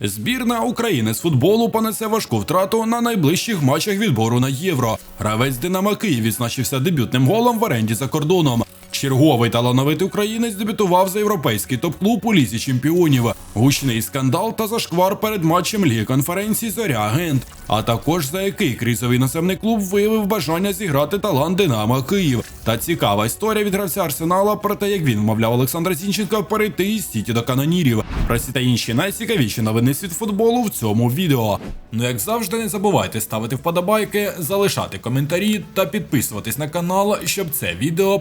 Збірна України з футболу понесе важку втрату на найближчих матчах відбору на євро. Гравець Динамо Київ відзначився дебютним голом в оренді за кордоном. Черговий талановитий українець дебютував за європейський топ-клуб у лізі чемпіонів. Гучний скандал та зашквар перед матчем ліги конференції Зоря Агент. А також за який кризовий іноземний клуб виявив бажання зіграти талант Динамо Київ. Та цікава історія від гравця Арсенала про те, як він вмовляв Олександра Зінченка перейти із Сіті до канонірів. Про ці та інші найцікавіші новини світ футболу в цьому відео. Ну як завжди, не забувайте ставити вподобайки, залишати коментарі та підписуватись на канал, щоб це відео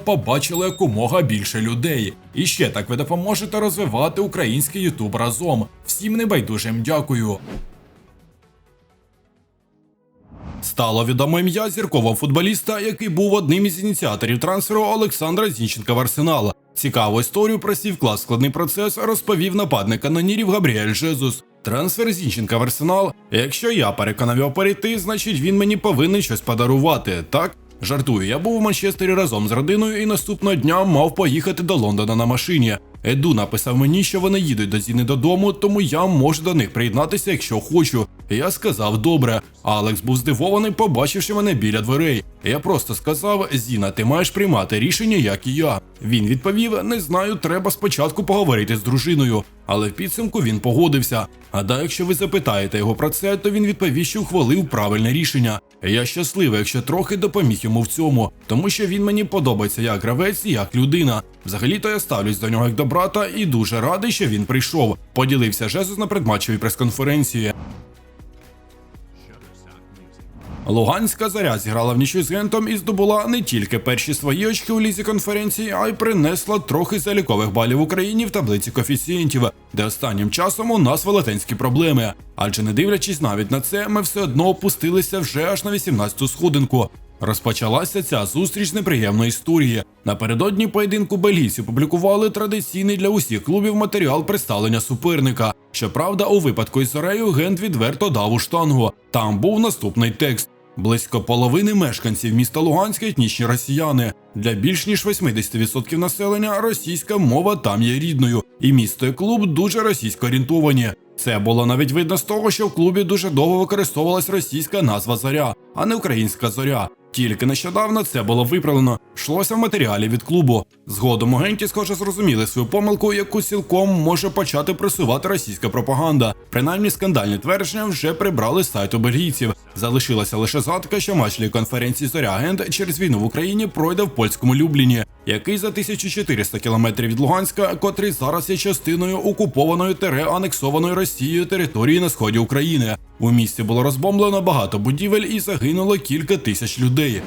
побачило якомога більше людей. І ще так ви допоможете розвивати український Ютуб разом. Всім небайдужим дякую. Стало відомо ім'я зіркового футболіста, який був одним із ініціаторів трансферу Олександра Зінченка в Арсенал. Цікаву історію про свій вклад складний процес розповів нападник канонірів Габріель Жезус. Трансфер Зінченка в Арсенал. Якщо я переконав його перейти, значить він мені повинен щось подарувати, так? Жартую, я був у Манчестері разом з родиною і наступного дня мав поїхати до Лондона на машині. Еду написав мені, що вони їдуть до Зіни додому, тому я можу до них приєднатися, якщо хочу. Я сказав добре. Алекс був здивований, побачивши мене біля дверей. Я просто сказав: Зіна, ти маєш приймати рішення, як і я. Він відповів: не знаю, треба спочатку поговорити з дружиною. Але в підсумку він погодився. Гадаю, якщо ви запитаєте його про це, то він відповів, що ухвалив правильне рішення. Я щасливий, якщо трохи допоміг йому в цьому, тому що він мені подобається як гравець і як людина. Взагалі-то я ставлюсь до нього як до брата і дуже радий, що він прийшов. Поділився Жезус на предматчевій прес-конференції. Луганська заря зіграла в нічю з гентом і здобула не тільки перші свої очки у лізі конференції, а й принесла трохи залікових балів Україні в таблиці коефіцієнтів, де останнім часом у нас велетенські проблеми. Адже не дивлячись навіть на це, ми все одно опустилися вже аж на 18-ту сходинку. Розпочалася ця зустріч неприємної історії. Напередодні поєдинку бельгійці публікували традиційний для усіх клубів матеріал представлення суперника. Щоправда, у випадку із Зорею Гент відверто дав у штангу. Там був наступний текст. Близько половини мешканців міста Луганська етнічні росіяни. Для більш ніж 80% населення російська мова там є рідною, і місто і клуб дуже російсько орієнтовані. Це було навіть видно з того, що в клубі дуже довго використовувалась російська назва зоря, а не українська зоря. Тільки нещодавно це було виправлено, йшлося в матеріалі від клубу. Згодом агенті, схоже, зрозуміли свою помилку, яку цілком може почати просувати російська пропаганда. Принаймні скандальні твердження вже прибрали з сайту бельгійців. Залишилася лише згадка, що матч конференції Зоря Агент через війну в Україні пройде в польському Любліні, який за 1400 кілометрів від Луганська, котрий зараз є частиною окупованої тере анексованої Росією території на сході України. У місті було розбомблено багато будівель і загинуло кілька тисяч людей.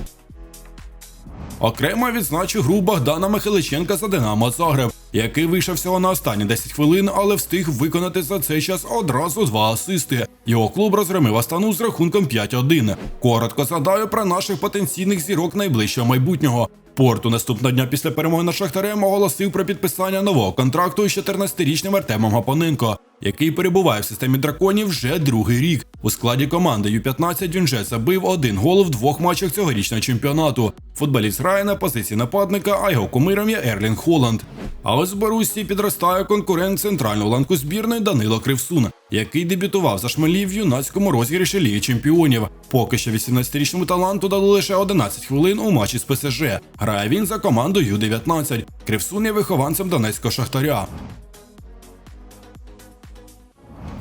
Окремо відзначу гру Богдана Михайличенка за Динамо Загреб, який вийшов всього на останні 10 хвилин, але встиг виконати за цей час одразу два асисти. Його клуб розгромив Астану з рахунком 5-1. Коротко згадаю про наших потенційних зірок найближчого майбутнього. Порту наступного дня після перемоги над Шахтарем оголосив про підписання нового контракту з 14-річним Артемом Гапоненко, який перебуває в системі драконів вже другий рік. У складі команди Ю-15 він вже забив один гол в двох матчах цьогорічного чемпіонату. Футболіст грає на позиції нападника, а його кумиром є Ерлінг Холланд. А ось в Борусі підростає конкурент центрального ланку збірної Данило Кривсун, який дебютував за шмалі в юнацькому розіграші Ліги Чемпіонів. Поки що 18-річному таланту дали лише 11 хвилин у матчі з ПСЖ. Грає він за команду Ю-19. Кривсун є вихованцем Донецького Шахтаря.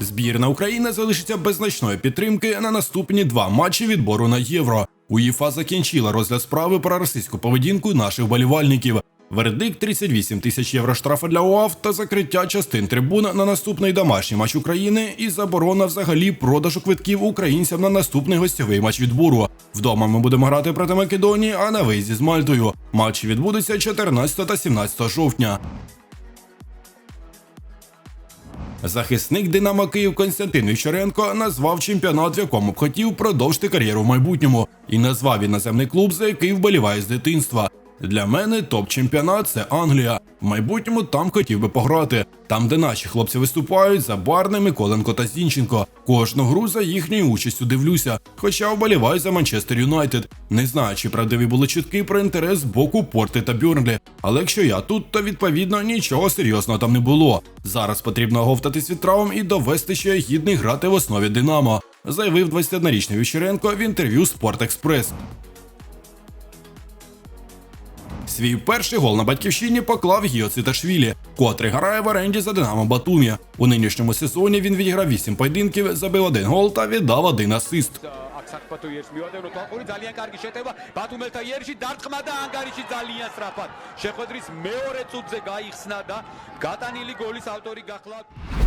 Збірна України залишиться без значної підтримки на наступні два матчі відбору на євро. УЄФА закінчила розгляд справи про російську поведінку наших болівальників. Вердикт 38 тисяч євро штрафу для УАФ та закриття частин трибун на наступний домашній матч України і заборона взагалі продажу квитків українцям на наступний гостьовий матч відбору. Вдома ми будемо грати проти Македонії, а на виїзді з Мальтою. Матчі відбудуться 14 та 17 жовтня. Захисник Динамо Київ Константин Вічоренко назвав чемпіонат, в якому б хотів продовжити кар'єру в майбутньому, і назвав іноземний клуб, за який вболіває з дитинства. Для мене топ-чемпіонат це Англія. В майбутньому там хотів би пограти. Там, де наші хлопці виступають, Забарний, Миколенко та Зінченко. Кожну гру за їхньою участю дивлюся, хоча вболіваю за Манчестер Юнайтед. Не знаю, чи правдиві були чутки про інтерес з боку Порти та Бюрнлі. Але якщо я тут, то відповідно нічого серйозного там не було. Зараз потрібно оговтатись від травм і довести, що я гідний грати в основі Динамо, заявив 21-річний Вічеренко в інтерв'ю Спорт-Експрес. Свій перший гол на батьківщині поклав Гіо Циташвілі, котрий грає в оренді за Динамо Батумі. У нинішньому сезоні він відіграв 8 поєдинків, забив один гол та віддав один асист. აქსაკბათოიერს მივადნენ როტაყური ძალიან კარგი შეტევა ბატუმელთა იერში დარტყმა და ანგარიში ძალიან სწრაფად შეხვედრის მეორე წუთზე გაიხსნა და გატანილი გოლის ავტორი გახლავთ